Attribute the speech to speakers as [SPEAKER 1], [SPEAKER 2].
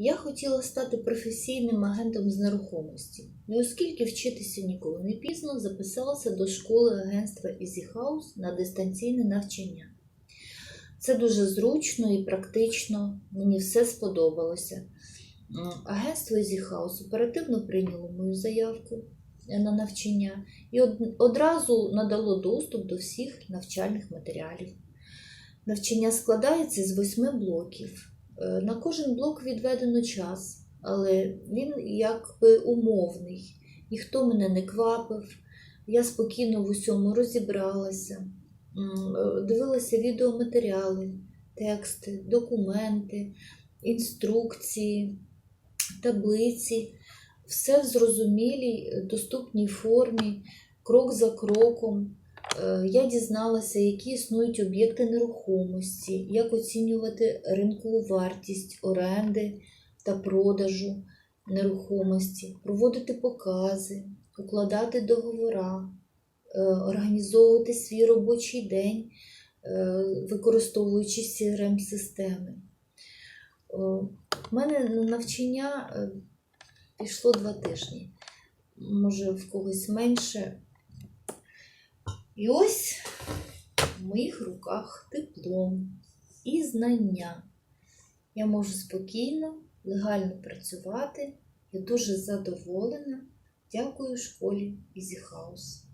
[SPEAKER 1] Я хотіла стати професійним агентом з нерухомості. І оскільки вчитися ніколи не пізно, записалася до школи агентства Easy House на дистанційне навчання. Це дуже зручно і практично, мені все сподобалося. Агентство Easy House оперативно прийняло мою заявку е, на навчання і одразу надало доступ до всіх навчальних матеріалів. Навчання складається з восьми блоків. Е, На кожен блок відведено час, але він якби умовний. Ніхто мене не квапив. Я спокійно в усьому розібралася, е, дивилася відеоматеріали, тексти, документи, інструкції, таблиці. Все в зрозумілій, доступній формі, крок за кроком. Е, Я дізналася, які існують об'єкти нерухомості, як оцінювати ринкову вартість оренди та продажу нерухомості, проводити покази, укладати договора, е, організовувати свій робочий день, е, використовуючи CRM-системи. У мене на навчання пішло два тижні, може в когось менше. І ось в моїх руках диплом і знання. Я можу спокійно, легально працювати. Я дуже задоволена. Дякую школі Ізі House.